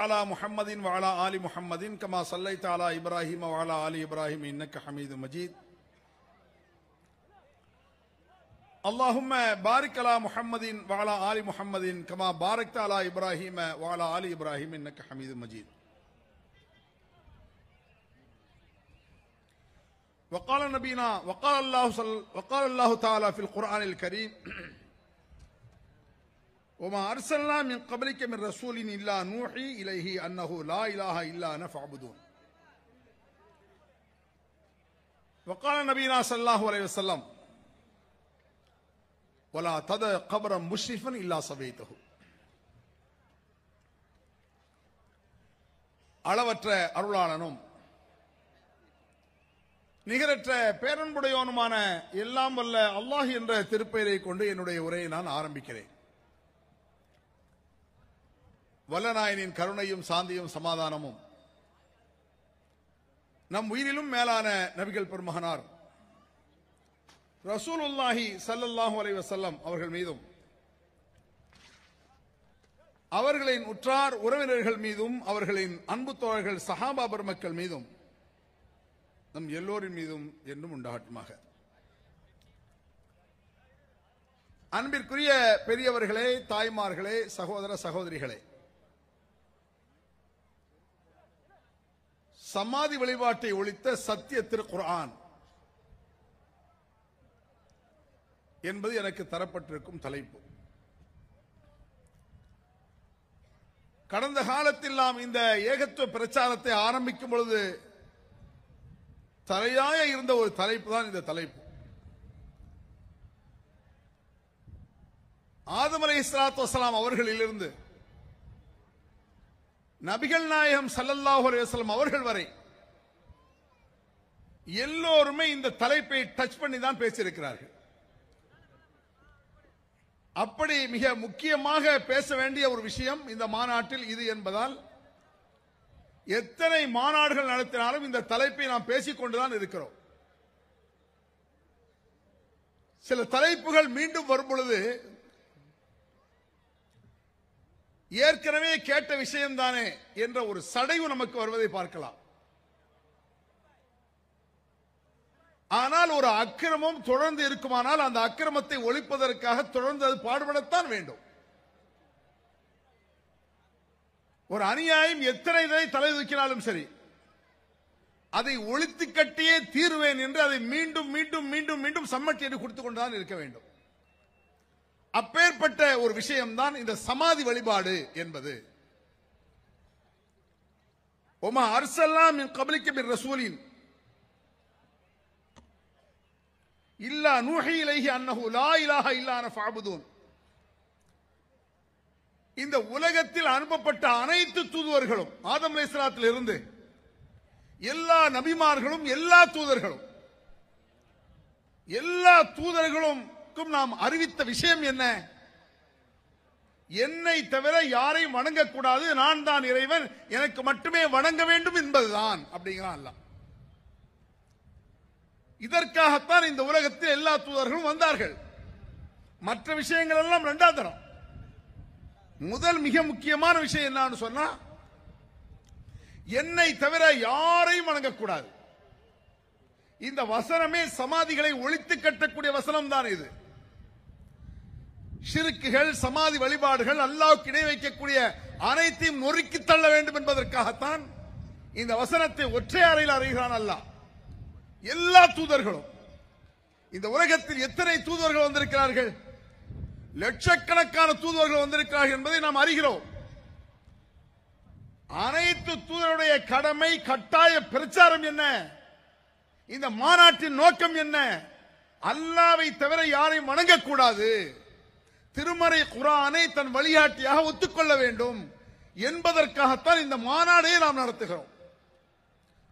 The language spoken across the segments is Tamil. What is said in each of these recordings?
على محمد وعلى آل محمد كما صليت على إبراهيم وعلى آل إبراهيم إنك حميد مجيد. اللهم بارك على محمد وعلى آل محمد كما باركت على إبراهيم وعلى آل إبراهيم إنك حميد مجيد. وقال نبينا وقال الله وقال الله تعالى في القرآن الكريم وما أرسلنا من قبلك من رسول إلا نوحي إليه أنه لا إله إلا أنا فاعبدون وقال نبينا صلى الله عليه وسلم ولا تدع قبرا مشرفا إلا صبيته அளவற்ற அருளாளனும் நிகரற்ற பேரன்புடையவனுமான எல்லாம் வல்ல அல்லாஹ் என்ற திருப்பெயரை கொண்டு என்னுடைய உரையை நான் ஆரம்பிக்கிறேன் வல்லநாயனின் கருணையும் சாந்தியும் சமாதானமும். நம் உயிரிலும் மேலான நபிகள் பெருமகனார். ரசூலுல்லாஹி ஸல்லல்லாஹு அலை வசல்லம் அவர்கள் மீதும் அவர்களின் உற்றார் உறவினர்கள் மீதும் அவர்களின் அன்பு தோழர்கள் சஹாபா பெருமக்கள் மீதும் நம் எல்லோரின் மீதும் என்றும் உண்டாகட்டுமாக. அன்பிற்குரிய பெரியவர்களே தாய்மார்களே சகோதர சகோதரிகளே சமாதி வழிபாட்டை ஒழித்த சத்திய திருக்குர்ஆன் என்பது எனக்கு தரப்பட்டிருக்கும் தலைப்பு. கடந்த காலத்தில் நாம் இந்த ஏகத்துவ பிரச்சாரத்தை ஆரம்பிக்கும் பொழுது தலையாய இருந்த ஒரு தலைப்பு தான் இந்த தலைப்பு. ஆதமலை இஸ்லாத்து வசலாம் அவர்களிலிருந்து நபிகள் நாயகம் சல்லல்லாஹு அலைஹி அவர்கள் வரை எல்லோருமே இந்த தலைப்பை டச் பண்ணி தான் பேசியிருக்கிறார்கள். அப்படி மிக முக்கியமாக பேச வேண்டிய ஒரு விஷயம் இந்த மாநாட்டில் இது என்பதால் எத்தனை மாநாடுகள் நடத்தினாலும் இந்த தலைப்பை நாம் பேசிக்கொண்டுதான் இருக்கிறோம். சில தலைப்புகள் மீண்டும் வரும் பொழுது ஏற்கனவே கேட்ட விஷயம்தானே என்ற ஒரு சடைவு நமக்கு வருவதை பார்க்கலாம். ஆனால் ஒரு அக்கிரமம் தொடர்ந்து இருக்குமானால் அந்த அக்கிரமத்தை ஒழிப்பதற்காக தொடர்ந்து அது பாடுபடத்தான் வேண்டும். ஒரு அநியாயம் எத்தனை இதை தலை தூக்கினாலும் சரி அதை ஒழித்து கட்டியே தீர்வேன் என்று அதை மீண்டும் மீண்டும் மீண்டும் மீண்டும் சம்மட்டி என்று கொடுத்துக் கொண்டுதான் இருக்க வேண்டும். அப்பேற்பட்ட ஒரு விஷயம்தான் இந்த சமாதி வழிபாடு என்பது. ஒமா அர்சல்லாம் கபலிக்க ரசூலின். இல்லா நூஹி இலகி அன்னஹு லா இலாக இல்லான ஃபாபுதூன் இந்த உலகத்தில் அனுப்பப்பட்ட அனைத்து தூதுவர்களும் ஆதம் அலைஹிஸ்ஸலாத்தில் இருந்து எல்லா நபிமார்களும் எல்லா தூதர்களும் எல்லா தூதர்களும் எல்லோருக்கும் நாம் அறிவித்த விஷயம் என்ன? என்னை தவிர யாரையும் வணங்கக்கூடாது. நான் தான் இறைவன். எனக்கு மட்டுமே வணங்க வேண்டும் என்பதுதான். அப்படிங்கிறான் அல்ல இதற்காகத்தான் இந்த உலகத்தில் எல்லா தூதர்களும் வந்தார்கள். மற்ற விஷயங்கள் எல்லாம் இரண்டாம் தரம். முதல் மிக முக்கியமான விஷயம் என்னன்னு சொன்னா என்னை தவிர யாரையும் வணங்கக்கூடாது. இந்த வசனமே சமாதிகளை ஒழித்து கட்டக்கூடிய வசனம் தான் இது. ஷிருக்குகள் சமாதி வழிபாடுகள் அல்லாவுக்கு இணை வைக்கக்கூடிய அனைத்தையும் நொறுக்கி தள்ள வேண்டும் என்பதற்காகத்தான் இந்த வசனத்தை ஒற்றை அறையில் அறிகிறான் அல்லாஹ். எல்லா தூதர்களும். இந்த உலகத்தில் எத்தனை தூதர்கள் வந்திருக்கிறார்கள்? லட்சக்கணக்கான தூதர்கள் வந்திருக்கிறார்கள் என்பதை நாம் அறிகிறோம். அனைத்து தூதருடைய கடமை கட்டாய பிரச்சாரம் என்ன? இந்த மாநாட்டின் நோக்கம் என்ன? அல்லாவை தவிர யாரையும் வணங்கக்கூடாது. திருமறை குரானை தன் வழிகாட்டியாக ஒத்துக்கொள்ள வேண்டும் என்பதற்காகத்தான் இந்த மாநாடே நாம் நடத்துகிறோம்.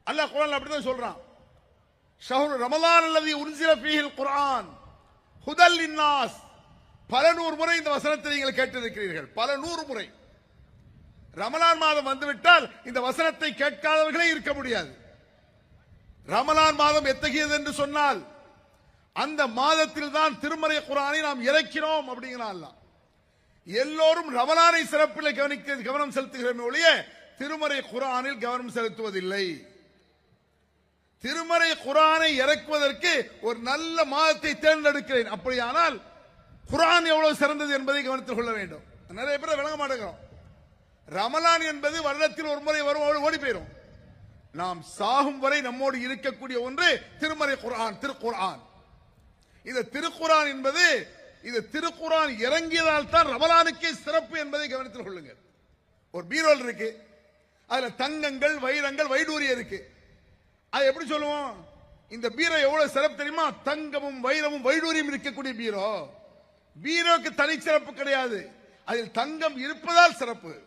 அல்லாஹ் குரான் அப்படிதான் சொல்றான். ஷஹுல் ரமலான் அல்லது உன்சில ஃபீஹில் குரான் ஹுதல் இன்னாஸ் பல நூறு முறை இந்த வசனத்தை நீங்கள் கேட்டிருக்கிறீர்கள். பல நூறு முறை. ரமலான் மாதம் வந்துவிட்டால் இந்த வசனத்தை கேட்காதவர்களே இருக்க முடியாது. ரமலான் மாதம் எத்தகையது என்று சொன்னால் அந்த மாதத்தில் தான் திருமறை குரானை நாம் இறக்கிறோம் அப்படிங்கிறான் எல்லோரும் ரமலானை சிறப்பில் கவனிக்க கவனம் செலுத்துகிறோமே ஒழிய திருமறை குரானில் கவனம் செலுத்துவதில்லை. திருமறை குரானை இறக்குவதற்கு ஒரு நல்ல மாதத்தை தேர்ந்தெடுக்கிறேன். அப்படியானால் குரான் எவ்வளவு சிறந்தது என்பதை கவனத்தில் கொள்ள வேண்டும். நிறைய பேர் விளங்க மாட்டேங்கிறோம். ரமலான் என்பது வருடத்தில் ஒரு முறை வரும் ஓடி போயிடும் நாம் சாகும் வரை நம்மோடு இருக்கக்கூடிய ஒன்று திருமறை குரான் திருக்குரான் இந்த திருக்குரான் என்பது இது திருக்குரான் இறங்கியதால் தான் ரமலானுக்கே சிறப்பு என்பதை கவனத்தில் கொள்ளுங்க. ஒரு பீரோல் இருக்கு அதுல தங்கங்கள் வைரங்கள் வைடூரியம் இருக்கு. அது எப்படி சொல்லுவோம்? இந்த பீரோ எவ்வளவு சிறப்பு தெரியுமா? தங்கமும் வைரமும் வைடூரியம் இருக்கக்கூடிய பீரோ. பீரோக்கு தனிச்சிறப்பு கிடையாது. அதில் தங்கம் இருப்பதால் சிறப்பு.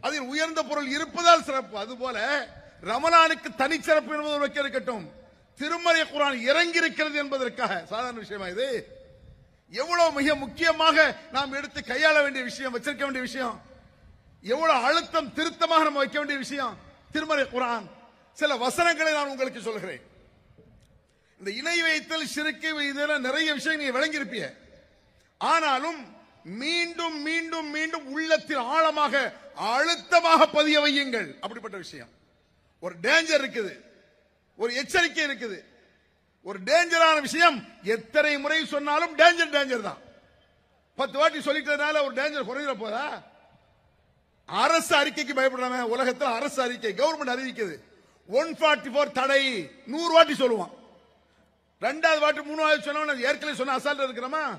அதில் உயர்ந்த பொருள் இருப்பதால் சிறப்பு. அதுபோல ரமலானுக்கு தனிச்சிறப்பு என்பது வைக்க இருக்கட்டும். திருமறை குரான் இறங்கி இருக்கிறது என்பதற்காக சாதாரண விஷயமா இது? எவ்வளவு மிக முக்கியமாக நாம் எடுத்து கையாள வேண்டிய விஷயம் வச்சிருக்க வேண்டிய விஷயம்? எவ்வளவு அழுத்தம் திருத்தமாக நம்ம வைக்க வேண்டிய விஷயம்? திருமறை குரான். சில வசனங்களை நான் உங்களுக்கு சொல்கிறேன். இந்த இணை வைத்தல் சிறுக்கு இதெல்லாம் நிறைய விஷயம் நீங்க விளங்கியிருப்பிய ஆனாலும் மீண்டும் மீண்டும் மீண்டும் உள்ளத்தில் ஆழமாக அழுத்தமாக பதிய வையுங்கள். அப்படிப்பட்ட விஷயம். ஒரு டேஞ்சர் இருக்குது. ஒரு எச்சரிக்கை இருக்குது. ஒரு டேஞ்சரான விஷயம். எத்தனை முறை சொன்னாலும் டேஞ்சர் டேஞ்சர் தான். பத்து வாட்டி சொல்லிட்டதுனால ஒரு டேஞ்சர் குறையிற போதா? அரசு அறிக்கைக்கு பயப்படுறாங்க உலகத்தில் அரசு அறிக்கை கவர்மெண்ட் அறிவிக்குது. ஒன் ஃபார்ட்டி ஃபோர் தடை. நூறு வாட்டி சொல்லுவான். ரெண்டாவது வாட்டி மூணாவது சொன்ன ஏற்கனவே சொன்ன அசால்ட் இருக்கிறோமா?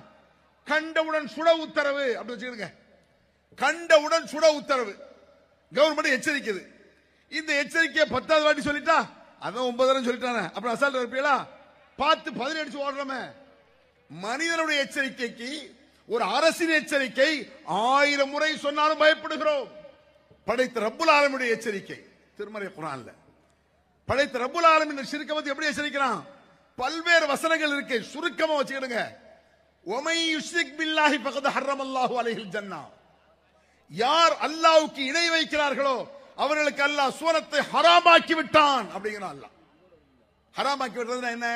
கண்டவுடன் சுட உத்தரவு. அப்படி வச்சுக்கிடுங்க. கண்டவுடன் சுட உத்தரவு. கவர்மெண்ட் எச்சரிக்குது. இந்த எச்சரிக்கையை பத்தாவது வாட்டி சொல்லிட்டா? அதான் ஒன்பதாயிரம் சொல்லிட்டானே. அப்புறம் அசால்ட் இருப்பீங்களா பார்த்து பதில் அடிச்சு ஓடுறோமே. மனிதனுடைய எச்சரிக்கைக்கு ஒரு அரசின் எச்சரிக்கை ஆயிரம் முறை சொன்னாலும் பயப்படுகிறோம். படைத்த ரப்புல் ஆலமுடைய எச்சரிக்கை. திருமறை குரான்ல. படைத்த ரப்புல் ஆலமின் சிறுக்க வந்து எப்படி எச்சரிக்கிறான்? பல்வேறு வசனங்கள் இருக்கு. சுருக்கமா வச்சுக்கிடுங்க. ஒமை யுஷ்ரிக் பில்லாஹி பகத ஹர்ரம் அல்லாஹு அலைஹில் ஜன்னா. யார் அல்லாஹ்வுக்கு இணை வைக்கிறார்களோ அவர்களுக்கு அல்லாஹ் சூரத்தை ஹராமாக்கி விட்டான் அப்படிங்கிறான் அல்லாஹ். ஹராமாக்கி விடுறதுன்னா என்ன?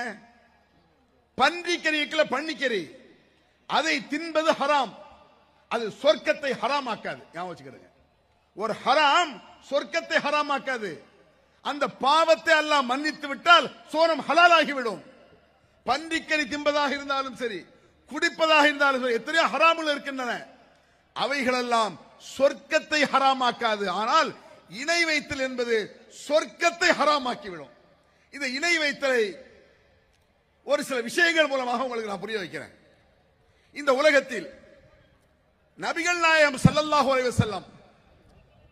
பன்றிக்கறி இருக்குல்ல பன்னிக்கறி. அதை தின்பது ஹராம். அது சொர்க்கத்தை ஹராமாக்காது. ஞாபகம் வச்சுக்கிடுங்க. ஒரு ஹராம் சொர்க்கத்தை ஹராமாக்காது. அந்த பாவத்தை அல்லாஹ் மன்னித்து விட்டால் சோரம் ஹலாலாகிவிடும். பன்றிக்கறி தின்பதாக இருந்தாலும் சரி குடிப்பதாக இருந்தாலும் சரி எத்தனையோ ஹராமுகள் இருக்கின்றன. அவைகளெல்லாம் சொர்க்கத்தை ஹராமாக்காது. ஆனால் இணை வைத்தல் என்பது சொர்க்கத்தை ஹராமாக்கிவிடும். இந்த இணை வைத்தலை ஒரு சில விஷயங்கள் மூலமாக உங்களுக்கு நான் புரிய வைக்கிறேன். இந்த உலகத்தில் நபிகள் நாயகம் ஸல்லல்லாஹு அலைஹி செல்லம்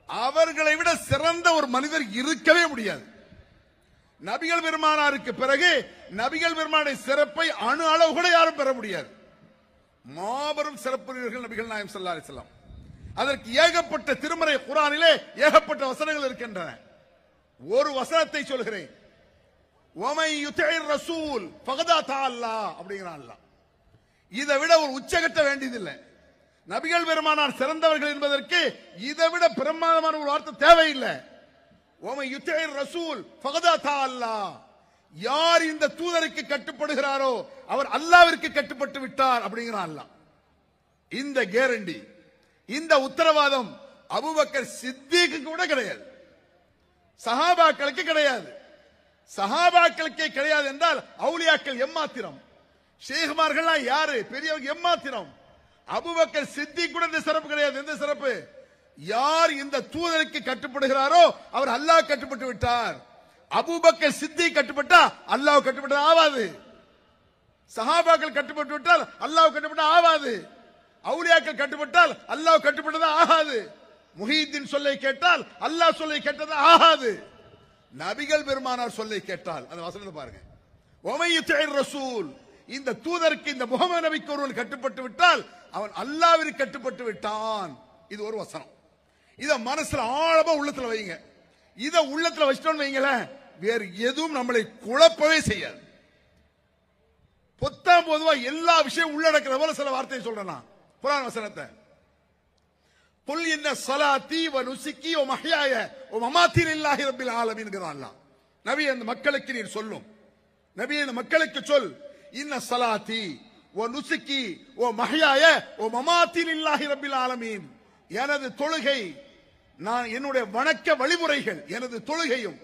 அவர்களை விட சிறந்த ஒரு மனிதர் இருக்கவே முடியாது. நபிகள் பெருமானாருக்கு பிறகு நபிகள் பெருமானுடைய சிறப்பை அணு அளவு கூட யாரும் பெற முடியாது. மாபெரும் சிறப்புரியர்கள் நபிகள் நாயம் ஸல்லல்லாஹு செல்லம் அதற்கு ஏகப்பட்ட திருமறை குரானிலே ஏகப்பட்ட வசனங்கள் இருக்கின்றன. ஒரு வசனத்தை சொல்கிறேன். ரசூல் பகதா தால்லா அப்படிங்கிறான் அல்லாஹ் இதை விட ஒரு உச்சகட்ட வேண்டியதில்லை. நபிகள் பெருமானார் சிறந்தவர்கள் என்பதற்கு இதை விட பிரமாதமான ஒரு வார்த்தை தேவையில்லை. ஓமை யுத்தைர் ரசூல் பகதா தால்லா யார் இந்த தூதருக்கு கட்டுப்படுகிறாரோ அவர் அல்லாவிற்கு கட்டுப்பட்டு விட்டார் அப்படிங்கிறான் அல்லாஹ் இந்த கேரண்டி. இந்த உத்தரவாதம் அபுபக்கர் சித்திக்கு கூட கிடையாது. சஹாபாக்களுக்கு கிடையாது. சஹாபாக்களுக்கே கிடையாது என்றால் அவுளியாக்கள் எம்மாத்திரம்? ஷேகுமார்கள்லாம் யாரு? பெரியவங்க எம்மாத்திரம்? அபுபக்கர் சித்தி கூட இந்த சிறப்பு கிடையாது. எந்த சிறப்பு? யார் இந்த தூதருக்கு கட்டுப்படுகிறாரோ அவர் அல்லாஹ் கட்டுப்பட்டு விட்டார். அபுபக்கர் சித்தி கட்டுப்பட்டா அல்லாஹ் கட்டுப்பட்டது ஆவாது. சஹாபாக்கள் கட்டுப்பட்டு விட்டால் அல்லாஹ் கட்டுப்பட்டு ஆவாது. அவுலியாக்கள் கட்டுப்பட்டால் அல்லாஹ் கட்டுப்பட்டதா ஆகாது. முஹீத்தின் சொல்லை கேட்டால் அல்லாஹ் சொல்லை கேட்டது ஆகாது. நபிகள் பெருமானார் சொல்லை கேட்டால் அந்த வசனத்தை பாருங்க. ஒமையுத்தேர் ரசூல். இந்த தூதருக்கு இந்த முகமது நபிக்கு ஒருவன் கட்டுப்பட்டு விட்டால் அவன் அல்லாவிற்கு கட்டுப்பட்டு விட்டான். இது ஒரு வசனம். இத மனசுல ஆழமா உள்ளத்துல வைங்க. இத உள்ளத்துல வச்சிட்டோம்னு வைங்களேன் வேறு எதுவும் நம்மளை குழப்பவே செய்யாது. பொத்தாம் பொதுவா எல்லா விஷயம் உள்ளடக்கிற போல சில வார்த்தையை சொல்றேன் நான். குரான் வசனத்தை. குல் இன்ன சலாத்தி வ நுசுக்கி ஓ மஹியாய ஓ மமாத்தில் இல்லாஹி ரப்பில் ஆலமீன்ங்கறான் அல்லாஹ். நபி அந்த மக்களுக்கு நீர் சொல்லும். நபி அந்த மக்களுக்கு சொல். இன்ன சலாத்தி ஓ நுசுக்கி ஓ மஹியாய ஓ மமாத்தில் இல்லாஹி ரப்பில் ஆலமீன் எனது தொழுகை நான் என்னுடைய வணக்க வழிமுறைகள் எனது தொழுகையும்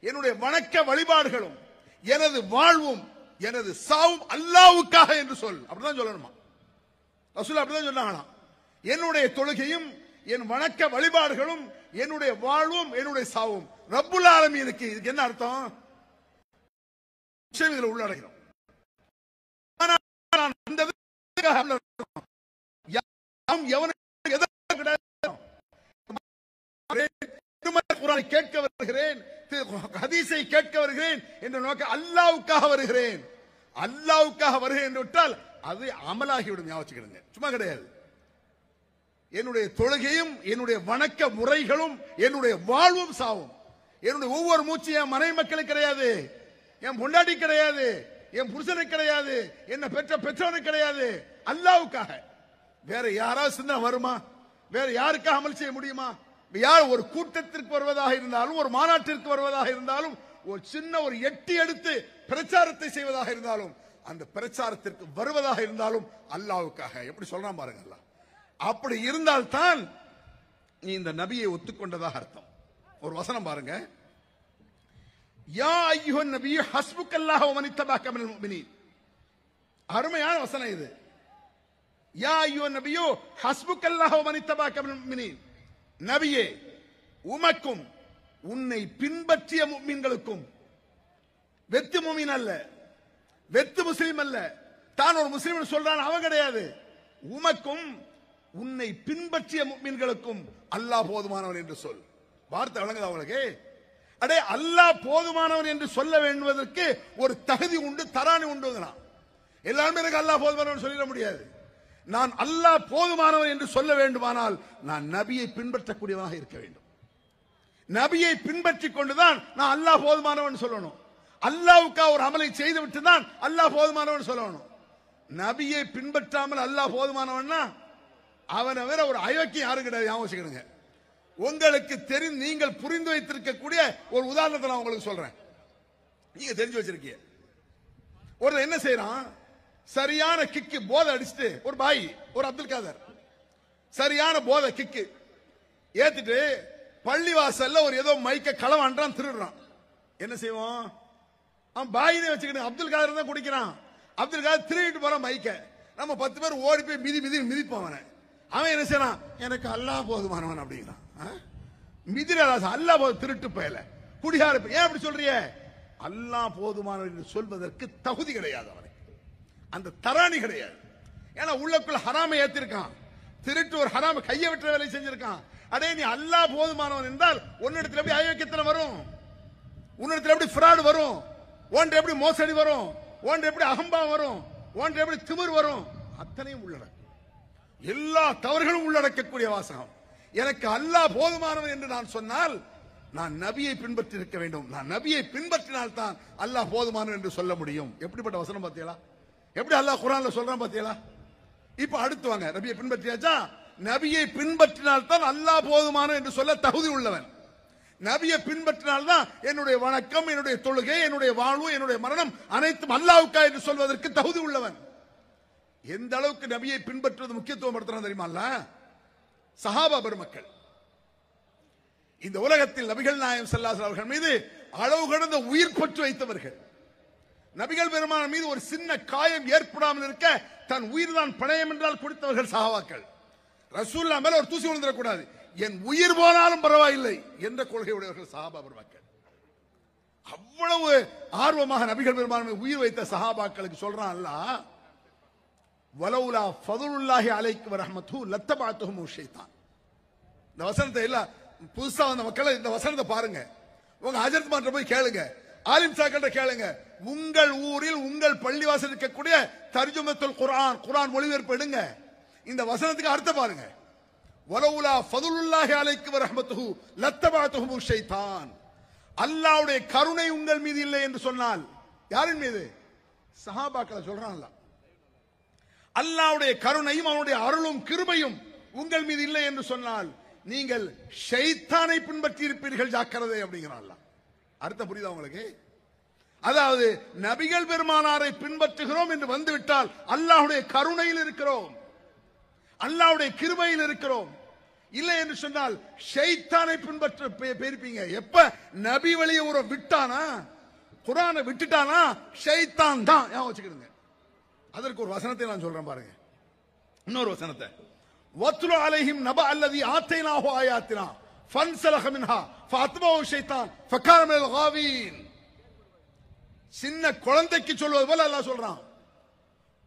என்னுடைய வணக்க வழிபாடுகளும் எனது வாழ்வும் எனது சாவும் அல்லாவுக்காக என்று சொல். அப்படிதான் சொல்லணுமா? ரசூல் அப்படிதான் சொன்னாங்களாம். என்னுடைய தொழுகையும் என் வணக்க வழிபாடுகளும் என்னுடைய வாழ்வும் என்னுடைய சாவும். ரப்புல் ஆலமீனுக்கு இதுக்கு என்ன அர்த்தம்? விஷயம் இதுல உள்ளடங்கிறோம் கேட்க வருகிறேன் ஹதீஸை கேட்க வருகிறேன் என்ற நோக்க அல்லாவுக்காக வருகிறேன். அல்லாவுக்காக வருகிறேன் என்று விட்டால் அது அமலாகிவிடும் ஞாபகம் சும்மா கிடையாது. என்னுடைய தொழுகையும் என்னுடைய வணக்க முறைகளும் என்னுடைய வாழ்வும் சாவும். என்னுடைய ஒவ்வொரு மூச்சும் என் மனைவி மக்களுக்கு கிடையாது. என் பொண்டாட்டி கிடையாது. என் புருஷனுக்கு கிடையாது. என்ன பெற்ற பெற்றவனுக்கு கிடையாது. அல்லாவுக்காக. வேற யாராவது சிந்தனை வருமா? வேற யாருக்காக அமல் செய்ய முடியுமா? யார் ஒரு கூட்டத்திற்கு வருவதாக இருந்தாலும் ஒரு மாநாட்டிற்கு வருவதாக இருந்தாலும் ஒரு சின்ன ஒரு எட்டி எடுத்து பிரச்சாரத்தை செய்வதாக இருந்தாலும் அந்த பிரச்சாரத்திற்கு வருவதாக இருந்தாலும் அல்லாவுக்காக. எப்படி சொல்றான் பாருங்க அல்லாஹ். அப்படி இருந்தால்தான் நீ இந்த நபியை ஒத்துக்கொண்டதாக அர்த்தம். ஒரு வசனம் பாருங்க. யா ஐயோ நபி ஹஸ்புக்கல்லாக வ மனித்தபாக அருமையான வசனம் இது. யா ஐயோ நபியோ ஹஸ்புக்கல்லாக வ மனித்தபாக நபியே உமக்கும் உன்னை பின்பற்றிய மீன்களுக்கும் வெத்து முஃமின் அல்ல வெத்து முஸ்லிம் அல்ல. தான் ஒரு முஸ்லீம் சொல்றான் அவன் கிடையாது. உமக்கும் உன்னை பின்பற்றிய முஃமின்களுக்கும் அல்லாஹ் போதுமானவன் என்று சொல். வார்த்தை வழங்குது அவங்களுக்கு அடே அல்லாஹ் போதுமானவன் என்று சொல்ல வேண்டுவதற்கு ஒரு தகுதி உண்டு தராணி உண்டு எல்லாருமே எனக்கு அல்லாஹ் போதுமானவன் சொல்லிட முடியாது. நான் அல்லாஹ் போதுமானவன் என்று சொல்ல வேண்டுமானால் நான் நபியை பின்பற்றக்கூடியவனாக இருக்க வேண்டும். நபியை பின்பற்றிக் கொண்டுதான் நான் அல்லாஹ் போதுமானவன் சொல்லணும். அல்லாவுக்கா ஒரு அமலை செய்துவிட்டு தான் அல்லாஹ் போதுமானவன் சொல்லணும். நபியை பின்பற்றாமல் அல்லாஹ் போதுமானவன்னா அவனை வேற ஒரு அயோக்கியம் யாரும் கிடையாது ஞாபகம் உங்களுக்கு தெரிந்து நீங்கள் புரிந்து வைத்திருக்கக்கூடிய ஒரு உதாரணத்தை நான் உங்களுக்கு சொல்றேன். நீங்க தெரிஞ்சு வச்சிருக்கீங்க. ஒரு என்ன செய்யறான் சரியான கிக்கு போதை அடிச்சுட்டு ஒரு பாய் ஒரு அப்துல் காதர். சரியான போதை கிக்கு ஏத்துட்டு பள்ளிவாசல்ல ஒரு ஏதோ மைக்க களவான்றான் திருடுறான். என்ன செய்வோம் அவன் பாயினே வச்சுக்கிட்டு அப்துல் காதர் தான் குடிக்கிறான். அப்துல் காதர் திருவிட்டு போறான் மைக்க நம்ம பத்து பேர் ஓடி போய் மிதி மிதி மிதிப்பான் அவனை. அவன் என்ன செய்யறான்? எனக்கு அல்லாஹ் போதுமானவன் அப்படிங்கிறான். ஆ? அல்லா அல்லாஹ் போது திருட்டு பயல. குடிகார ஏன் அப்படி சொல்றிய? அல்லாஹ் போதுமானவன் என்று சொல்வதற்கு தகுதி கிடையாது அவனை அந்த தராணி கிடையாது. ஏன்னா உள்ளக்குள்ள ஹராமை ஏத்திருக்கான். திருட்டு ஒரு ஹராம கையை விட்டுற வேலை செஞ்சிருக்கான். அடே நீ அல்லாஹ் போதுமானவன் என்றால் உன்னிடத்தில் எப்படி அயோக்கியத்தில் வரும்? உன்னிடத்தில் எப்படி ஃப்ராடு வரும்? ஒன்று எப்படி மோசடி வரும் ஒன்று எப்படி அகம்பா வரும் ஒன்று எப்படி திமிர் வரும் அத்தனையும் உள்ளடக்கும். எல்லா தவறுகளும் உள்ளடக்கக்கூடிய வாசகம். எனக்கு அல்லாஹ் போதுமானவன் என்று நான் சொன்னால் நான் நபியை பின்பற்றி இருக்க வேண்டும். நான் நபியை பின்பற்றினால் தான் அல்லாஹ் போதுமானவன் என்று சொல்ல முடியும். எப்படிப்பட்ட வசனம் பார்த்தீங்களா எப்படி அல்லாஹ் குரான்ல சொல்றான் பார்த்தீங்களா இப்ப அடுத்து வாங்க. நபியை பின்பற்றியாச்சா? நபியை பின்பற்றினால் தான் அல்லாஹ் போதுமானவன் என்று சொல்ல தகுதி உள்ளவன். நபியை பின்பற்றினால் தான் என்னுடைய வணக்கம் என்னுடைய தொழுகை என்னுடைய வாழ்வு என்னுடைய மரணம் அனைத்தும் அல்லாவுக்கா என்று சொல்வதற்கு தகுதி உள்ளவன். எந்த அளவுக்கு நபியை பின்பற்றுவது முக்கியத்துவம் படுத்துறான் தெரியுமா சஹாபா பெருமக்கள். இந்த உலகத்தில் நபிகள் நாயம் செல்லாசல் அவர்கள் மீது அளவு கடந்த உயிர் பற்று வைத்தவர்கள். நபிகள் பெருமான மீது ஒரு சின்ன காயம் ஏற்படாமல் இருக்க தன் உயிர் தான் பணயம் என்றால் கொடுத்தவர்கள் சஹாபாக்கள். ரசூல்லா மேல ஒரு தூசி விழுந்துடக்கூடாது. என் உயிர் போனாலும் பரவாயில்லை என்ற கொள்கையுடையவர்கள் சஹாபா பெருமக்கள் அவ்வளவு ஆர்வமாக நபிகள் பெருமான் உயிர் வைத்த சஹாபாக்களுக்கு சொல்றான் வலவுலா ஃபதுலுல்லாஹி அலைக்கு வரஹமத்து லத்த பாத்துகும் ஷைத்தான். இந்த வசனத்தை எல்லாம் புதுசா வந்த மக்களை இந்த வசனத்தை பாருங்க. உங்க ஹஜரத் மாற்ற போய் கேளுங்க. ஆலிம் சாக்கிட்ட கேளுங்க. உங்கள் ஊரில் உங்கள் பள்ளிவாசல் இருக்கக்கூடிய தர்ஜுமத்துல் குரான் குரான் மொழிபெயர்ப்பு எடுங்க. இந்த வசனத்துக்கு அர்த்தம் பாருங்க. வலவுலா ஃபதுலுல்லாஹி அலைக்கு வரஹ்மத்துஹு லத்தபாத்துஹும் ஷைத்தான். அல்லாஹ்வுடைய கருணை உங்கள் மீது இல்லை என்று சொன்னால் யாரின் மீது? சஹாபாக்களை சொல்றான் அல்லாஹ் அல்லாவுடைய கருணையும் அவனுடைய அருளும் கிருபையும் உங்கள் மீது இல்லை என்று சொன்னால் நீங்கள் ஷைத்தானை பின்பற்றி இருப்பீர்கள் ஜாக்கிரதை அப்படிங்கிறான் அர்த்தம் புரியுதா உங்களுக்கு? அதாவது நபிகள் பெருமானாரை பின்பற்றுகிறோம் என்று வந்துவிட்டால் அல்லாஹுடைய கருணையில் இருக்கிறோம். அல்லாவுடைய கிருபையில் இருக்கிறோம். இல்லை என்று சொன்னால் ஷைத்தானை பின்பற்ற போயிருப்பீங்க எப்ப? நபி வழிய ஒரு விட்டானா? குரானை விட்டுட்டானா? ஷைத்தான் தான். ஞாபகம் வச்சுக்கிடுங்க. அதற்கு ஒரு வசனத்தை நான் சொல்றேன் பாருங்க. இன்னொரு வசனத்தை. வத்லு அலைஹிம் நப அல்லதி ஆத்தைனாஹு ஆயாத்தினா ஃபன்சலக மின்ஹா ஃபஅத்பஹு ஷைத்தான் ஃபகான மினல் சின்ன குழந்தைக்கு சொல்வது போல எல்லாம் சொல்றான்.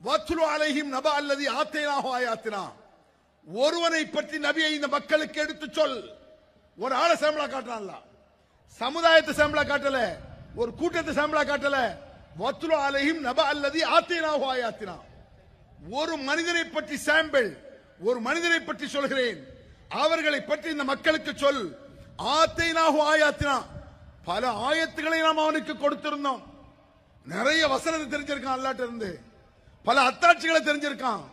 வத்லு அலைஹிம் நபா அல்லது ஆத்தைனாஹு ஆயாத்தினா. ஒருவனை பற்றி நபியை இந்த மக்களுக்கு எடுத்து சொல். ஒரு ஆளை சாம்பிளா காட்டுறான்ல. சமுதாயத்தை சாம்பிளா காட்டல. ஒரு கூட்டத்தை சாம்பிளா காட்டல. வத்லு அலைஹிம் நப அல்லது ஆத்தைனாஹு ஆயாத்தினா. ஒரு மனிதனை பற்றி சாம்பிள் ஒரு மனிதனை பற்றி சொல்கிறேன். அவர்களை பற்றி இந்த மக்களுக்கு சொல். ஆத்தைனாஹு ஆயாத்தினா. பல ஆயத்துக்களை நாம் அவனுக்கு கொடுத்திருந்தோம். நிறைய வசனத்தை தெரிஞ்சிருக்கான் அல்லாட்டிருந்து இருந்து. பல அத்தாட்சிகளை தெரிஞ்சிருக்கான்.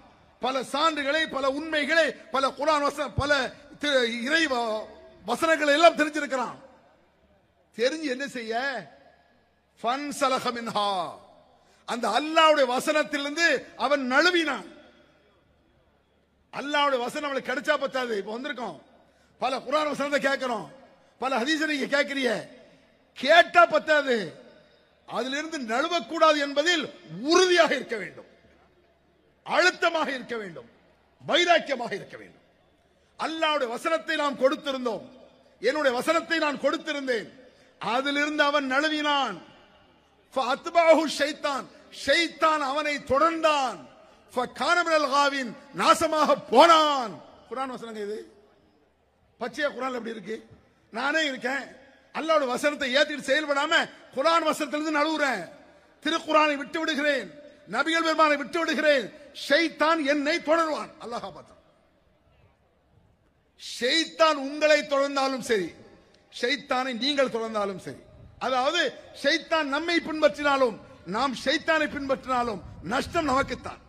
பல சான்றுகளை பல உண்மைகளை பல குரான் வசன பல தி- இறை வசனங்களை எல்லாம் தெரிஞ்சிருக்கிறான். தெரிஞ்சு என்ன செய்ய? ஃபன் அந்த அல்லாவுடைய வசனத்திலிருந்து அவன் நழுவினான். அல்லாவுடைய வசனம் அவளுக்கு கிடைச்சா பத்தாது. இப்ப வந்திருக்கோம். பல குரான் வசனத்தை கேட்கிறோம். பல ஹதீச நீங்க கேட்கிறிய கேட்டா பத்தாது. அதிலிருந்து நழுவக்கூடாது என்பதில் உறுதியாக இருக்க வேண்டும். அழுத்தமாக இருக்க வேண்டும். வைராக்கியமாக இருக்க வேண்டும். அல்லாவுடைய வசனத்தை நாம் கொடுத்திருந்தோம். என்னுடைய வசனத்தை நான் கொடுத்திருந்தேன். அதிலிருந்து அவன் நழுவினான். ஷைத்தான். ஷைத்தான் அவனை தொடர்ந்தான். நாசமாக போனான். குரான் வசனங்க இது? பச்சையா குரான் எப்படி இருக்கு? நானே இருக்கேன். அல்லாஹ்வுடைய வசனத்தை ஏத்திட்டு செயல்படாம குரான் வசனத்திலிருந்து நழுவுறேன். திருக்குறானை விட்டு விடுகிறேன். நபிகள் பெருமானை விட்டு விடுகிறேன். ஷைத்தான் என்னை தொடருவான். அல்லாஹா பார்த்தா ஷைத்தான் உங்களை தொடர்ந்தாலும் சரி ஷைத்தானை நீங்கள் தொடர்ந்தாலும் சரி அதாவது ஷைத்தான் நம்மை பின்பற்றினாலும் நாம் ஷைத்தானை பின்பற்றினாலும் நஷ்டம் நமக்குத்தான்.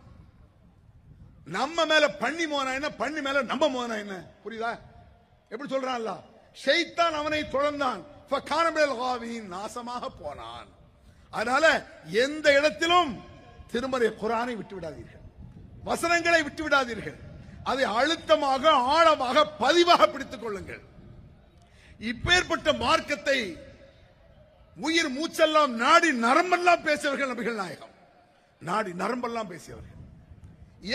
நம்ம மேல பண்ணி மோனா என்ன? பண்ணி மேல நம்ம மோனா என்ன? புரியுதா? எப்படி சொல்றான்ல ஷைத்தான் அவனை தொடர்ந்தான். நாசமாக போனான். அதனால எந்த இடத்திலும் திருமறை குரானை விட்டு விடாதீர்கள் வசனங்களை விட்டு விடாதீர்கள் அதை அழுத்தமாக ஆழமாக பதிவாக பிடித்துக் கொள்ளுங்கள். இப்பேற்பட்ட மார்க்கத்தை உயிர் மூச்செல்லாம் நாடி நரம்பெல்லாம் பேசியவர்கள் நபிகள் நாயகம். நாடி நரம்பெல்லாம் பேசியவர்கள்.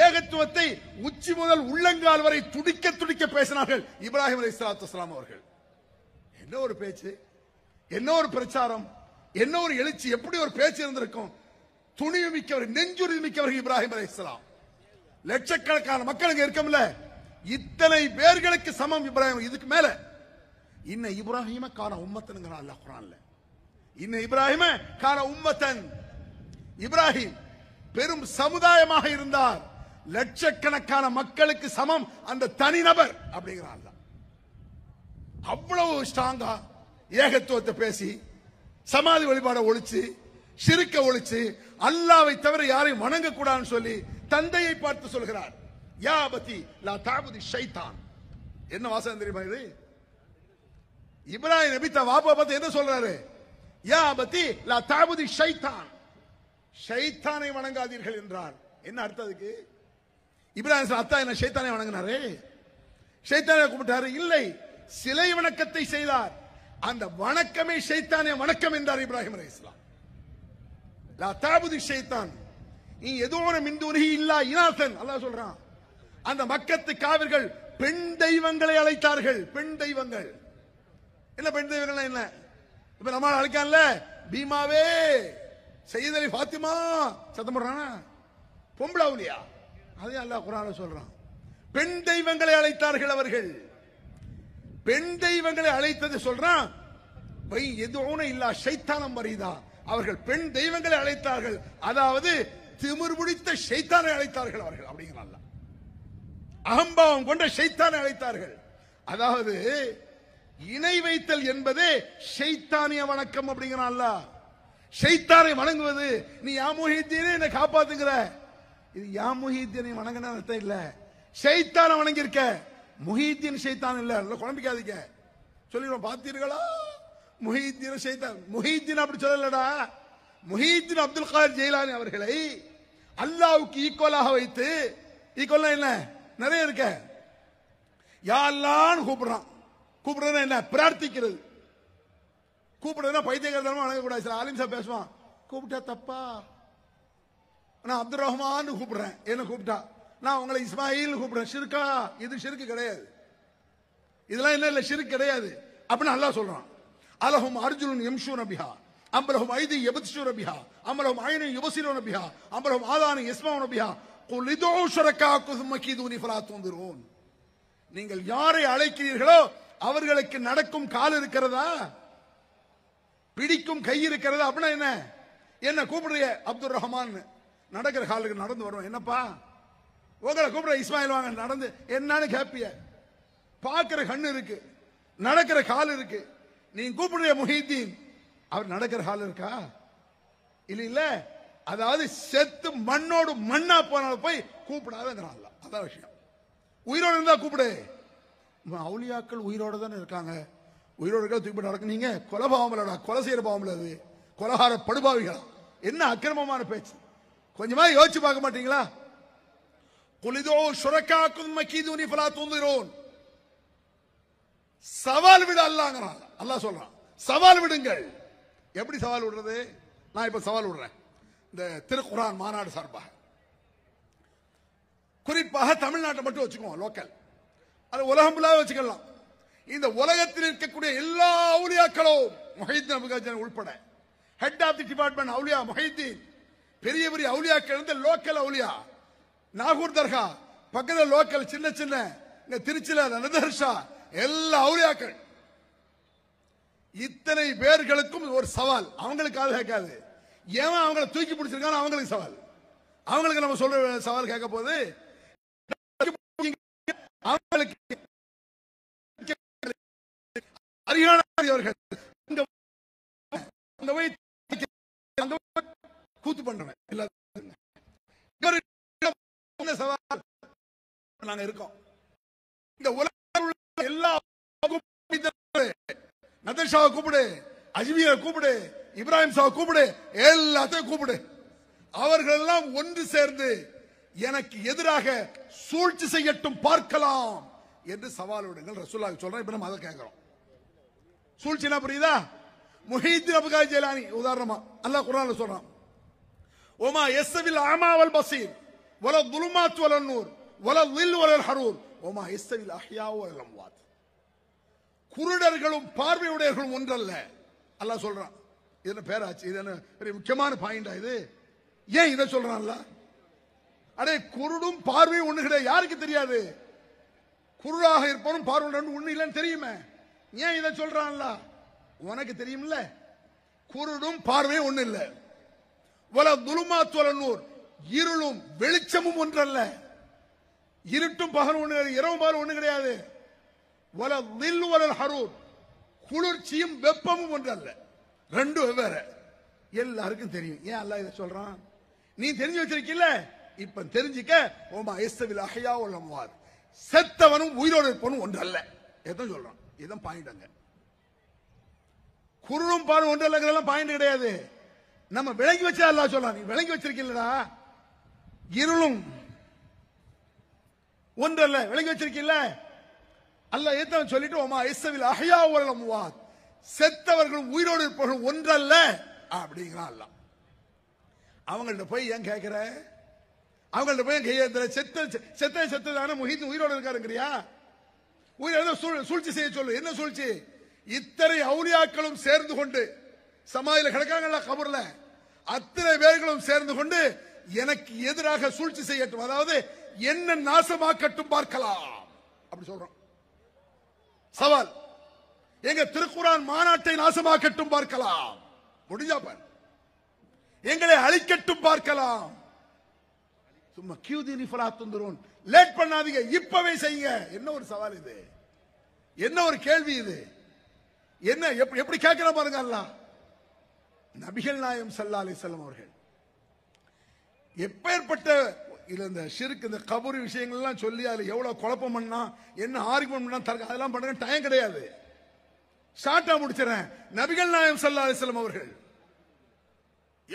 ஏகத்துவத்தை உச்சி முதல் உள்ளங்கால் வரை துடிக்க துடிக்க பேசினார்கள் இப்ராஹிம் அலி இஸ்லாத்து அவர்கள். என்ன ஒரு பேச்சு? என்ன ஒரு பிரச்சாரம்? என்ன ஒரு எழுச்சி? எப்படி ஒரு பேச்சு இருந்திருக்கும்? துணிவு மிக்கவர் நெஞ்சுறுதி மிக்கவர் இப்ராஹிம் அலி இஸ்லாம் லட்சக்கணக்கான மக்கள் இங்க இருக்கோம்ல. இத்தனை பேர்களுக்கு சமம் இப்ராஹிம் இதுக்கு மேல. இன்ன இப்ராஹிம கான உம்மத்தனுங்கிறான் அல்ல குரான்ல இன்ன இப்ராஹிம கான உம்மத்தன். இப்ராஹிம் பெரும் சமுதாயமாக இருந்தார். லட்சக்கணக்கான மக்களுக்கு சமம். அந்த தனிநபர் அப்படிங்கிறான் அவ்வளவு ஸ்ட்ராங்கா ஏகத்துவத்தை பேசி சமாதி வழிபாடை ஒழிச்சு சிறுக்க ஒழிச்சு அல்லாவை தவிர யாரையும் வணங்க கூடாதுன்னு சொல்லி தந்தையை பார்த்து சொல்கிறார் யா பத்தி லா தாபுதி ஷைத்தான் என்ன வாசகம் தெரியுமா இது? இப்ராஹிம் நபி தன் வாப்பா பார்த்து என்ன சொல்றாரு? யா பத்தி லா தாபுதி ஷைத்தான் ஷைத்தானை வணங்காதீர்கள் என்றார். என்ன அர்த்தம் அதுக்கு? இப்ராஹிம் அத்தா என்ன ஷைத்தானை வணங்கினாரு. ஷைத்தானை கும்பிட்டாரு இல்லை சிலை வணக்கத்தை செய்தார். அந்த வணக்கமே ஷைத்தானே வணக்கம் என்றார் இப்ராஹிம் அலி இஸ்லாம் லா தாபுதி ஷைத்தான் நீ எதோன மிந்துனி இல்லா இனாசன் அல்லா சொல்றான். அந்த மக்கத்து காவிர்கள் பெண் தெய்வங்களை அழைத்தார்கள் பெண் தெய்வங்கள். என்ன பெண் தெய்வங்கள் என்ன? இப்ப நம்ம அழைக்கான்ல பீமாவே சையத் அலி ஃபாத்திமா சத்தம் போடுறானா? பொம்பளை அவுலியா அதையும் அல்லாஹ் குரான சொல்றான். பெண் தெய்வங்களை அழைத்தார்கள் அவர்கள். பெண் தெய்வங்களை அழைத்தது சொல்றான் வை எதுவும் இல்லா சைத்தானம் மரிதா அவர்கள் பெண் தெய்வங்களை அழைத்தார்கள். அதாவது திமிர் பிடித்த ஷைத்தானை அழைத்தார்கள் அவர்கள். அப்படிங்கிறான் அகம்பாவம் கொண்ட ஷைத்தானை அழைத்தார்கள். அதாவது இணை வைத்தல் என்பது ஷைத்தானிய வணக்கம் அப்படிங்கிறான் அல்லாஹ். ஷைத்தானை வணங்குவது நீ யா என்னை காப்பாத்துங்கிற இது யா வணங்கின அர்த்தம் இல்ல. ஷைத்தானை வணங்கியிருக்க. முஹீத்தியன் ஷைத்தான் இல்ல. இல்ல குழம்பிக்காதீங்க. சொல்லிடுவோம் பார்த்தீர்களா? முஹித்தீன் ஷைத்தான். முஹித்தீன் அப்படி சொல்லலடா. முஹீத்தின் அப்துல் காதர் ஜெயிலானி அவர்களை அல்லாவுக்கு ஈக்குவலாக வைத்து ஈக்குவல் என்ன? நிறைய இருக்க. யாரெல்லாம் கூப்பிடுறான்? கூப்பிடுறது என்ன? பிரார்த்திக்கிறது. கூப்பிடுறதுனா பைத்தியகாரமா வணங்கக்கூடாது. சார் ஆலிம் சார் பேசுவான். கூப்பிட்டா தப்பா? நான் அப்துல் ரஹ்மான் கூப்பிடுறேன். என்ன கூப்பிட்டா? நான் உங்களை இஸ்மாயில் கூப்பிடுறேன். ஷிர்கா. இது ஷிருக்கு கிடையாது. இதெல்லாம் என்ன இல்லை? ஷிர்க் கிடையாது. அப்படின்னு அல்லாஹ் சொல்றான். அலஹும் அர்ஜுனன் எம்ஷூன் அபிஹா அம்பலகம் ஐதி யபத்ஷூன பிஹா அம்பலஹும் ஐனு யுபசிரோன பிஹா அம்பலகம் ஆதானு யஸ்மாவுன பிஹா குல் இதோ ஷரக்காக்கு சும்ம கீதுனி ஃபலா நீங்கள் யாரை அழைக்கிறீர்களோ அவர்களுக்கு நடக்கும் கால் இருக்கிறதா? பிடிக்கும் கை இருக்கிறதா? அப்படின்னா என்ன? என்ன கூப்பிடுறிய? அப்துல் ரஹ்மான். நடக்கிற காலுக்கு நடந்து வருவோம் என்னப்பா? உங்களை கூப்பிடுற இஸ்மாயில் வாங்க நடந்து. என்னன்னு கேப்பிய. பார்க்கிற கண்ணு இருக்கு. நடக்கிற கால் இருக்கு. நீ கூப்பிடுற முஹீத்தீன். அவர் நடக்கிற ஹால் இருக்கா? இல்ல இல்ல. அதாவது செத்து மண்ணோடு மண்ணா போனாலும் போய் கூப்பிடாதங்கிறான் அதான் விஷயம். உயிரோடு இருந்தா கூப்பிடு. அவுளியாக்கள் உயிரோடு உயிரோட தானே இருக்காங்க. உயிரோடு இருக்க தூக்கி நடக்கு நீங்க கொலை பாவம் இல்லடா. கொலை செய்யற பாவம் இல்ல அது. கொலகார படுபாவிகளா. என்ன அக்கிரமமான பேச்சு. கொஞ்சமா யோசிச்சு பார்க்க மாட்டீங்களா? குளிதோ சுரக்காக்கும் மக்கீதுனி ஃபலா துந்திரோன். சவால் விட அல்லாங்கிறான். அல்லாஹ் சொல்றான். சவால் விடுங்கள். எப்படி சவால் விடுறது? நான் இப்போ சவால் விடுறேன். இந்த திருக்குரான் மாநாடு சார்பாக. குறிப்பாக தமிழ்நாட்டை மட்டும் வச்சுக்குவோம் லோக்கல் அது உலகம் ஃபுல்லாக வச்சுக்கலாம். இந்த உலகத்தில் இருக்கக்கூடிய எல்லா அவுலியாக்களும் மொஹித்தீன் அபுகாஜன் உள்பட. ஹெட் ஆஃப் தி டிபார்ட்மெண்ட் அவுலியா மொஹித்தீன். பெரிய பெரிய அவுலியாக்கள் இருந்து லோக்கல் அவுலியா நாகூர் தர்கா பக்கத்தில் லோக்கல் சின்ன சின்ன. இந்த திருச்சியில் நதர்ஷா எல்லா அவுலியாக்கள் இத்தனை பேர்களுக்கும் ஒரு சவால். அவங்களுக்கு ஆள் கேட்காது. ஏன் அவங்கள தூக்கி பிடிச்சிருக்கான்னு அவங்களுக்கு சவால். அவங்களுக்கு நம்ம சொல்ற சவால் கேட்க போது அவங்களுக்கு அங்க போய் கூத்து பண்றவன் சவால். நாங்க இருக்கோம். இந்த உலக எல்லா நதர்ஷாவை கூப்பிடு அஜ்மீரை கூப்பிடு இப்ராஹிம் சாவை கூப்பிடு எல்லாத்தையும் கூப்பிடு. அவர்கள் எல்லாம் ஒன்று சேர்ந்து எனக்கு எதிராக சூழ்ச்சி செய்யட்டும் பார்க்கலாம் என்று சவால் விடுங்கள். ரசூல்லா சொல்றேன் இப்ப நம்ம அதை கேட்கிறோம். சூழ்ச்சினா புரியுதா? முஹீத்தின் அபுகாய் ஜெயலானி உதாரணமா அல்லாஹ் குரான் சொல்றான். ஓமா எஸ்ஸவில் ஆமாவல் பசீர் வல துலுமாத் வல நூர் வல லில் வல ஹரூர். ஓமா எஸ்ஸவில் அஹ்யா வல் அம்வாத். குருடர்களும் பார்வையுடையர்களும் ஒன்றல்ல. அல்ல சொல்றான். இது என்ன பேராச்சு? இது என்ன பெரிய முக்கியமான பாயிண்டா இது? ஏன் இதை சொல்றான்ல அடே குருடும் பார்வையும் ஒண்ணு கிடையாது. யாருக்கு தெரியாது? குருடாக இருப்பவனும் பார்வையுடன் ஒண்ணு இல்லைன்னு தெரியுமே. ஏன் இதை சொல்றான்ல உனக்கு தெரியும்ல? குருடும் பார்வையும் ஒண்ணு இல்லை. வல துலுமா வல இருளும் வெளிச்சமும் ஒன்றல்ல. இருட்டும் பகல் ஒண்ணு கிடையாது. இரவு பகல் ஒண்ணு கிடையாது. வல லில் வலல் ஹரூர் குளிர்ச்சியும் வெப்பமும் ஒன்றல்ல. ரெண்டும் வேற எல்லாருக்கும் தெரியும். ஏன் அல்ல இதை சொல்றான்? நீ தெரிஞ்சு வச்சிருக்கீல்ல? இப்ப தெரிஞ்சுக்க ஓமா எஸ்தவில் அஹ்யா வல் செத்தவனும் உயிரோடு இருப்பவனும் ஒன்றல்ல. எதான் சொல்றான். இதான் பாயிண்ட் அங்க. குருளும் பாரு ஒன்றல்லங்கிறதெல்லாம் பாயிண்ட் கிடையாது. நம்ம விளங்கி வச்சா அல்லா சொல்றான். நீ விளங்கி வச்சிருக்கீல்லடா. இருளும் ஒன்றல்ல. விளங்கி வச்சிருக்கீல்ல? அல்ல ஏத்தவன் சொல்லிட்டு ஓமா இசவில் அஹ்யா உரலம் வாத் செத்தவர்களும் உயிரோடு இருப்பவர்கள் ஒன்றல்ல அப்படிங்கிறான் அல்ல அவங்கள்ட்ட போய் ஏன் கேட்கிற அவங்கள்ட்ட போய் கையெழுத்துல செத்த செத்த செத்ததான முஹித் உயிரோடு இருக்காருங்கிறியா? உயிரோட சூழ்- சூழ்ச்சி செய்ய சொல்லு. என்ன சூழ்ச்சி? இத்தனை அவுலியாக்களும் சேர்ந்து கொண்டு சமாதியில் கிடக்காங்கல்ல கபூர்ல. அத்தனை பேர்களும் சேர்ந்து கொண்டு எனக்கு எதிராக சூழ்ச்சி செய்யட்டும். அதாவது என்ன நாசமாக்கட்டும் பார்க்கலாம். அப்படி சொல்றோம் சவால். எங்க திருக்குறான் மாநாட்டை நாசமாக்கட்டும் பார்க்கலாம். முடிஞ்சா பாரு. எங்களை அழிக்கட்டும் பார்க்கலாம். சும்மா கியூதினி ஃபலா துந்துரும் லேட் பண்ணாதீங்க. இப்பவே செய்யுங்க. என்ன ஒரு சவால் இது? என்ன ஒரு கேள்வி இது? என்ன எப்படி எப்படி கேட்கிற பாருங்க அல்லா நபிகள் நாயம் சல்லா அலி செல்லம் அவர்கள். எப்பேற்பட்ட இல்ல இந்த ஷிருக்கு இந்த கபூர் விஷயங்கள்லாம் சொல்லி அதுல எவ்வளவு குழப்பம் பண்ணா என்ன ஆர்குமெண்ட் பண்ணா தர்க்க அதெல்லாம் பண்ணுங்க டைம் கிடையாது. ஷார்ட்டா முடிச்சிடறேன். நபிகள் நாயம் சல்லா அலைஹி அவர்கள்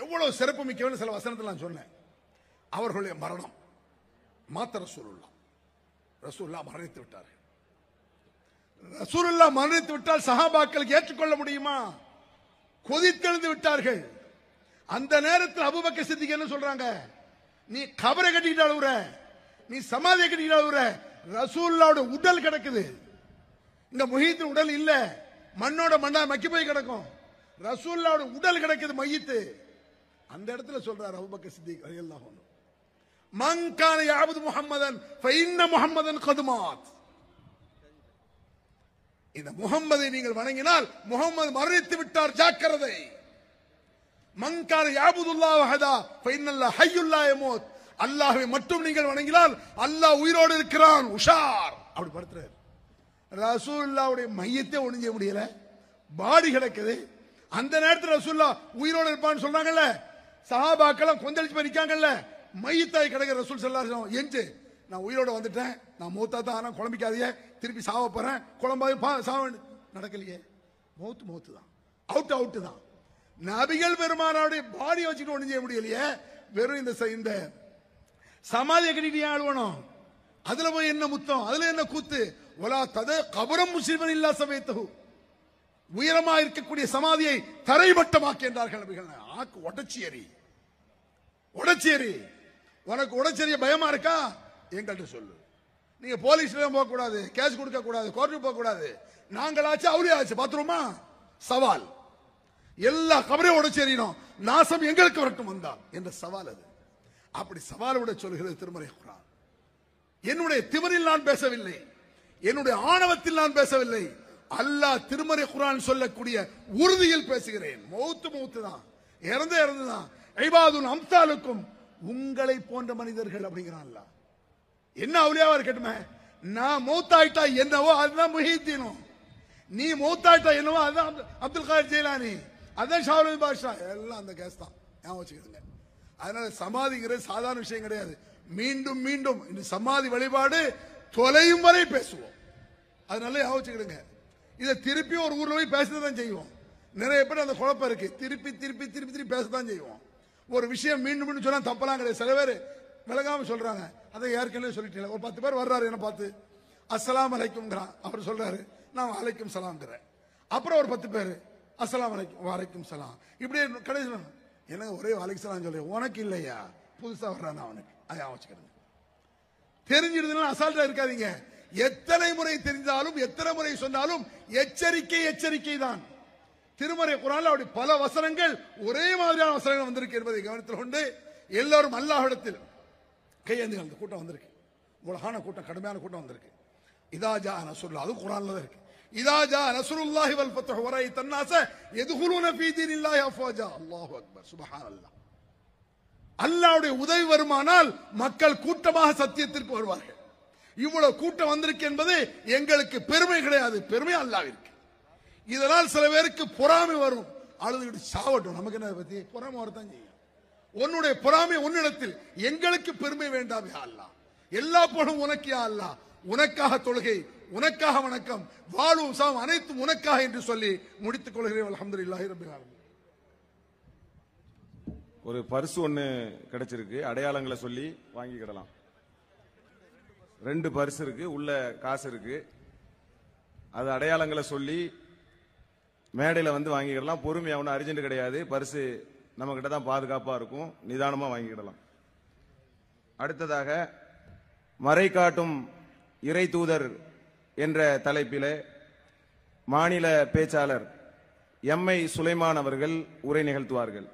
எவ்வளவு சிறப்பு மிக்கவன் சில வசனத்தில் நான் சொன்னேன். அவர்களுடைய மரணம் மாத்த ரசூலுல்லா ரசூல்லா மரணித்து விட்டார்கள். ரசூலுல்லா மரணித்து விட்டால் சஹாபாக்களுக்கு ஏற்றுக்கொள்ள முடியுமா? கொதித்தெழுந்து விட்டார்கள். அந்த நேரத்தில் அபுபக்க சித்திக்கு என்ன சொல்றாங்க? நீ கபரை கட்டிக்கிட்டு அழுவுற. நீ சமாதியை கட்டிக்கிட்டு அழுவுற. ரசூல்லாவோட உடல் கிடக்குது. இந்த முஹீத்தின் உடல் இல்ல. மண்ணோட மண்ணா மக்கி போய் கிடக்கும். ரசூல்லாவோட உடல் கிடக்குது மையத்து. அந்த இடத்துல சொல்றார் அபுபக்க சித்திக் ரலியல்லாஹு மங்கான யாபது முகம்மதன் ஃபைன்ன முகம்மதன் கதுமாத். இந்த முகம்மதை நீங்கள் வணங்கினால் முகம்மது மரணித்து விட்டார் ஜாக்கிரதை. மங்கான யாபுதுல்லா வஹதா ஃபைனல்லா ஹய்யுல்லா யமூத். அல்லாஹை மட்டும் நீங்கள் வணங்கினால் அல்லாஹ் உயிரோடு இருக்கிறான் உஷார். அப்படி படுத்துறாரு. ரசூல்லாவுடைய மையத்தை ஒளிஞ்ச முடியல. பாடி கிடக்குது. அந்த நேரத்தில் ரசூல்லா உயிரோடு இருப்பான்னு சொன்னாங்கல்ல சஹாபாக்கெல்லாம் கொந்தளிச்சு போய் நிற்காங்கல்ல மையத்தாய் கிடக்கிற ரசூல் செல்லா எஞ்சு நான் உயிரோட வந்துட்டேன். நான் மூத்தா தான் ஆனால் குழம்பிக்காதையே திருப்பி சாவ போறேன். குழம்பாது சாவ நடக்கலையே. மௌத்து மௌத்து தான் அவுட் அவுட்டு தான். நபிகள் பெருமானாருடைய பாடியை வச்சுட்டு ஒண்ணும் செய்ய முடியலையே. வெறும் இந்த இந்த சமாதியை கட்டிட்டு ஆழ்வனும் அதுல போய் என்ன முத்தம்? அதுல என்ன கூத்து? ஒலா தத கபரம் முஸ்லிமன் இல்லா சமயத்தகு உயரமா இருக்கக்கூடிய சமாதியை தரைமட்டமாக்கி என்றார்கள் நபிகள் ஆக்கு உடச்சி எறி உடச்சி உனக்கு உடச்செறிய பயமா இருக்கா? எங்கள்கிட்ட சொல்லு. நீங்க போலீஸ்ல போக கூடாது கேஸ் கொடுக்க கூடாது கோர்ட்டுக்கு போக கூடாது நாங்களாச்சு அவளியாச்சு பாத்துருமா சவால். எல்லா கபரையும் உடைச்செறியணும் நாசம் எங்களுக்கு வரட்டும் வந்தால் என்ற சவால் அது. அப்படி சவால் விட சொல்கிறது திருமறை குரான். என்னுடைய திமிரில் நான் பேசவில்லை. என்னுடைய ஆணவத்தில் நான் பேசவில்லை. அல்லாஹ் திருமறை குரான் சொல்லக்கூடிய உறுதியில் பேசுகிறேன். மௌத்து மௌத்து தான். இறந்த இறந்து தான். ஐபாதுல் அம்சாலுக்கும் உங்களை போன்ற மனிதர்கள் அப்படிங்கிறான் அல்லாஹ். என்ன அவளியாவா இருக்கட்டுமே? நான் மௌத்தாயிட்டா என்னவோ அதுதான் முஹித்தீனும் நீ மௌத்தாயிட்டா என்னவோ அதுதான் அப்துல் காதர் ஜெயிலானி. அதான் ஷாவுல் பாஷா. எல்லாம் அந்த கேஸ் தான். ஞாபகம் வச்சுக்கிடுங்க அதனால சமாதிங்கிறது சாதாரண விஷயம் கிடையாது. மீண்டும் மீண்டும் இந்த சமாதி வழிபாடு தொலையும் வரை பேசுவோம். அதனால ஞாபகம் வச்சுக்கிடுங்க. இதை திருப்பி ஒரு ஊர்ல போய் பேசதான் செய்வோம். நிறைய பேர் அந்த குழப்பம் இருக்கு. திருப்பி திருப்பி திருப்பி திருப்பி பேசத்தான் செய்வோம். ஒரு விஷயம் மீண்டும் மீண்டும் சொன்னா தப்பலாம் கிடையாது. சில பேர் விலகாம சொல்றாங்க. அதை ஏற்கனவே சொல்லிட்டேன் ஒரு பத்து பேர் வர்றாரு என்ன பார்த்து. அஸ்லாம் அலைக்கும்ங்கிறான். அவர் சொல்றாரு நான் அலைக்கும் சலாம்ங்கிறேன். அப்புறம் ஒரு பத்து பேர் அஸ்ஸலாமு வரைக்கும் வரைக்கும் சலாம். இப்படியே கடைசி எனக்கு ஒரே வலைக்கு சலாம் சொல்றேன் உனக்கு இல்லையா? புதுசா வர்றான் அவனுக்கு? அதை வச்சுக்கிறேன் தெரிஞ்சிருந்தா அசால்ட்டா இருக்காதீங்க. எத்தனை முறை தெரிந்தாலும் எத்தனை முறை சொன்னாலும் எச்சரிக்கை எச்சரிக்கை தான். திருமறை குரான் அப்படி பல வசனங்கள் ஒரே மாதிரியான வசனங்கள் வந்திருக்கு என்பதை கவனத்தில் கொண்டு எல்லாரும் அல்லாஹிடத்தில் கையேந்து அந்த கூட்டம் வந்திருக்கு. உலகான கூட்டம் கடுமையான கூட்டம் வந்திருக்கு. இதா ஜா சொல்ல அதுவும் குரான்ல தான் இருக்கு. இதா ஜா நசுருல்லாஹி வல் ஃபத்ஹு வரை தன்னாச யதுகுலூன ஃபீ தீனில்லாஹி அஃவாஜா அல்லாஹு அக்பர் சுப்ஹானல்லாஹ் அல்லாவுடைய உதவி வருமானால் மக்கள் கூட்டமாக சத்தியத்திற்கு வருவார்கள். இவ்வளவு கூட்டம் வந்திருக்கு என்பது எங்களுக்கு பெருமை கிடையாது. பெருமை அல்லாவிற்கு. இதனால் சில பேருக்கு பொறாமை வரும். அழுதுகிட்டு சாவட்டும். நமக்கு என்ன பத்தி? பொறாமை வரத்தான் செய்யும். உன்னுடைய பொறாமை உன்னிடத்தில் எங்களுக்கு பெருமை வேண்டாம் யா அல்லாஹ். எல்லா புகழும் உனக்கு யா அல்லாஹ். உனக்காக தொழுகை உனக்காக வணக்கம் வாழும் சாம் அனைத்தும் உனக்காக என்று சொல்லி முடித்துக் கொள்கிறேன். அலமது ரப்பில் ஒரு பரிசு ஒண்ணு கிடைச்சிருக்கு. அடையாளங்களை சொல்லி வாங்கிக்கிடலாம் ரெண்டு பரிசு இருக்கு உள்ள காசு இருக்கு. அது அடையாளங்களை சொல்லி மேடையில் வந்து வாங்கிக்கிடலாம் பொறுமை ஒன்றும் அர்ஜென்ட் கிடையாது. பரிசு நம்ம கிட்ட தான் பாதுகாப்பாக இருக்கும். நிதானமாக வாங்கிக்கிடலாம் அடுத்ததாக மறை காட்டும் இறை தூதர் என்ற தலைப்பிலே மாநில பேச்சாளர் எம்ஐ சுலைமான் அவர்கள் உரை நிகழ்த்துவார்கள்.